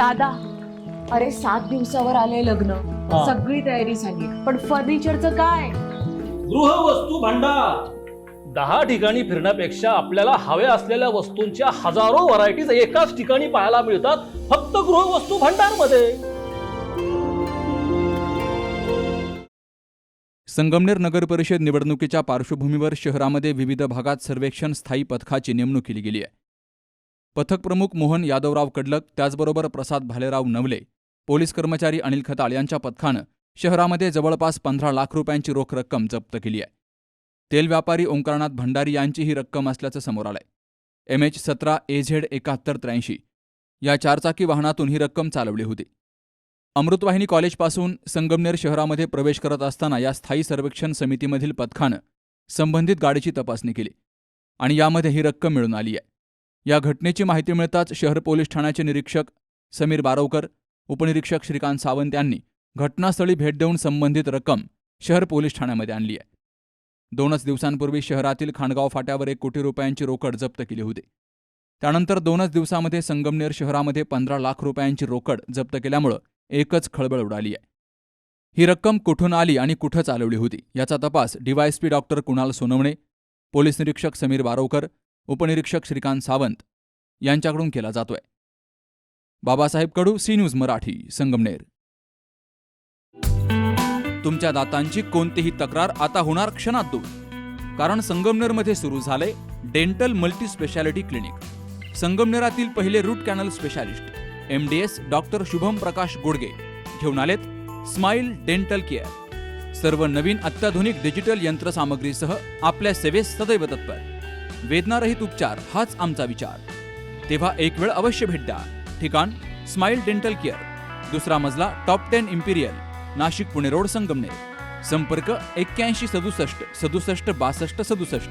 दादा अरे सात दिवसावर आले लग्न. हा. सगळी तयारी झाली पण फर्निचरचं काय? गृहवस्तू भांडार. दहा ठिकाणी फिरण्यापेक्षा आपल्याला हव्या असलेल्या वस्तूंच्या हजारो व्हरायटीज एकाच ठिकाणी पाहायला मिळतात फक्त गृहवस्तू भांडारमध्ये संगमनेर नगर परिषद निवडणुकीच्या पार्श्वभूमीवर शहरामध्ये विविध भागात सर्वेक्षण स्थायी पथकाची नेमणूक केली गेली आहे. पथकप्रमुख मोहन यादवराव कडलक त्याचबरोबर प्रसाद भालेराव नवले पोलीस कर्मचारी अनिल खताळ यांच्या पथकानं शहरामध्ये जवळपास पंधरा लाख रुपयांची रोख रक्कम जप्त केली आहे. तेल व्यापारी ओंकारनाथ भंडारी यांची ही रक्कम असल्याचं समोर आलंय. एम एच सतरा ए झेड एकाहत्तर त्र्याऐंशी या चारचाकी वाहनातून ही रक्कम चालवली होती. अमृतवाहिनी कॉलेजपासून संगमनेर शहरामध्ये प्रवेश करत असताना या स्थायी सर्वेक्षण समितीमधील पथकानं संबंधित गाडीची तपासणी केली आणि यामध्ये ही रक्कम मिळून आली आहे. या घटनेची माहिती मिळताच शहर पोलीस ठाण्याचे निरीक्षक समीर बारवकर उपनिरीक्षक श्रीकांत सावंत यांनी घटनास्थळी भेट देऊन संबंधित रक्कम शहर पोलीस ठाण्यामध्ये आणली आहे. दोनच दिवसांपूर्वी शहरातील खाणगाव फाट्यावर एक कोटी रुपयांची रोकड जप्त केली होती. त्यानंतर दोनच दिवसामध्ये संगमनेर शहरामध्ये पंधरा लाख रुपयांची रोकड जप्त केल्यामुळं एकच खळबळ उडाली आहे. ही रक्कम कुठून आली आणि कुठं चालवली होती याचा तपास DYSP doctor Kunal Sonawane police निरीक्षक समीर बारोकर उपनिरीक्षक श्रीकांत सावंत यांच्याकडून केला जातोय. Babasaheb Kadu C news Marathi Sangamner. तुमच्या दातांची कोणतीही तक्रार आता होणार क्षणात दूर. कारण संगमनेरमध्ये सुरू झाले डेंटल मल्टी स्पेशालिटी क्लिनिक. संगमनेरातील पहिले root canal specialist M D S doctor Shubham Prakash Godage घेऊन आलेत स्माइल डेंटल केअर. सर्व नवीन अत्याधुनिक डिजिटल यंत्रसामग्रीसह आपल्या सेवेस सदैव तत्पर. वेदनारहित उपचार हाच आमचा विचार. तेव्हा एक वेळ अवश्य भेट द्या. ठिकाण स्माइल डेंटल केअर. दुसरा मजला top ten imperial Nashik Pune road Sangamner. संपर्क एक्क्याऐंशी सदुसष्ट सदुसष्ट बासष्ट सदुसष्ट.